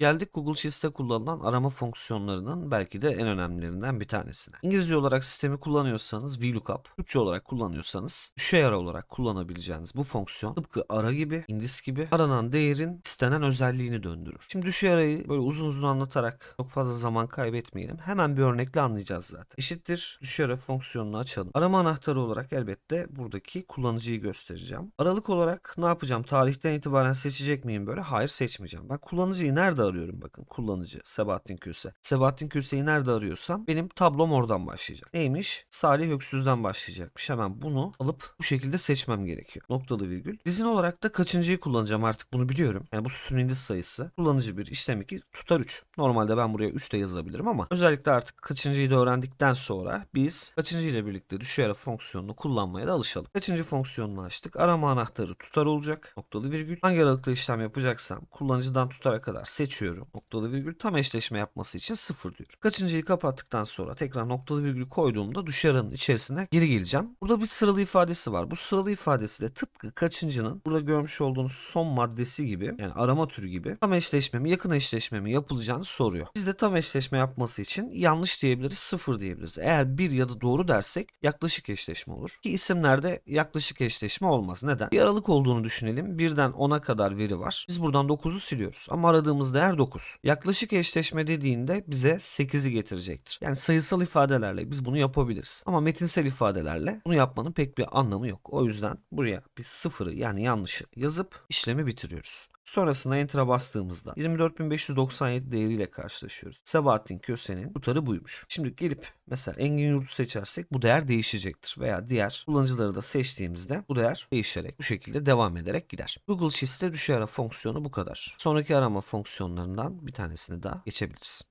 Geldik Google Sheets'te kullanılan arama fonksiyonlarının belki de en önemlilerinden bir tanesine. İngilizce olarak sistemi kullanıyorsanız VLOOKUP, Türkçe olarak kullanıyorsanız düşey ara olarak kullanabileceğiniz bu fonksiyon tıpkı ara gibi, indis gibi aranan değerin istenen özelliğini döndürür. Şimdi düşey arayı böyle uzun uzun anlatarak çok fazla zaman kaybetmeyelim. Hemen bir örnekle anlayacağız zaten. Eşittir düşey ara fonksiyonunu açalım. Arama anahtarı olarak elbette buradaki kullanıcıyı göstereceğim. Aralık olarak ne yapacağım? Tarihten itibaren seçecek miyim böyle? Hayır seçmeyeceğim. Ben kullanıcıyı nerede arıyorum bakın. Kullanıcı Sebahattin Köse. Sebahattin Köse'yi nerede arıyorsam benim tablom oradan başlayacak. Neymiş? Salih Öksüz'den başlayacakmış. Hemen bunu alıp bu şekilde seçmem gerekiyor. Noktalı virgül. Dizin olarak da kaçıncıyı kullanacağım artık bunu biliyorum. Yani bu sütun indiz sayısı. Kullanıcı 1, işlem 2, tutar 3. Normalde ben buraya 3 de yazabilirim ama özellikle artık kaçıncıyı da öğrendikten sonra biz kaçıncı ile birlikte düşey ara fonksiyonunu kullanmaya da alışalım. Kaçıncı fonksiyonunu açtık. Arama anahtarı tutar olacak. Noktalı virgül. Hangi aralıkta işlem yapacaksam kullanıcıdan tutara kadar seçiyorum. Noktalı virgül tam eşleşme yapması için sıfır diyorum. Kaçıncıyı kapattıktan sonra tekrar noktalı virgül koyduğumda düşey aranın içerisine geri geleceğim. Burada bir sıralı ifadesi var. Bu sıralı ifadesi de tıpkı kaçıncının burada görmüş olduğunuz son maddesi gibi yani arama türü gibi tam eşleşme mi yakın eşleşme mi yapılacağını soruyor. Biz de tam eşleşme yapması için yanlış diyebiliriz sıfır diyebiliriz. Eğer bir ya da doğru dersek yaklaşık eşleşme olur. Ki isimlerde yaklaşık eşleşme olmaz. Neden? Bir aralık olduğunu düşünelim. Birden 10'a kadar veri var. Biz buradan 9'u siliyoruz. Ama aradığımız değer 9. Yaklaşık eşleşme dediğinde bize 8'i getirecektir. Yani sayısal ifadelerle biz bunu yapabiliriz. Ama metinsel ifadelerle bunu yapmanın pek bir anlamı yok. O yüzden buraya biz sıfırı yani yanlışı yazıp işlemi bitiriyoruz. Sonrasında Enter'a bastığımızda 24.597 değeriyle karşılaşıyoruz. Sebahattin Köse'nin tutarı buymuş. Şimdi gelip mesela Engin Yurt'u seçersek bu değer değişecektir. Veya diğer kullanıcıları da seçtiğimizde bu değer değişerek bu şekilde devam ederek gider. Google Sheets'te düşey ara fonksiyonu bu kadar. Sonraki arama fonksiyonlarından bir tanesini daha geçebiliriz.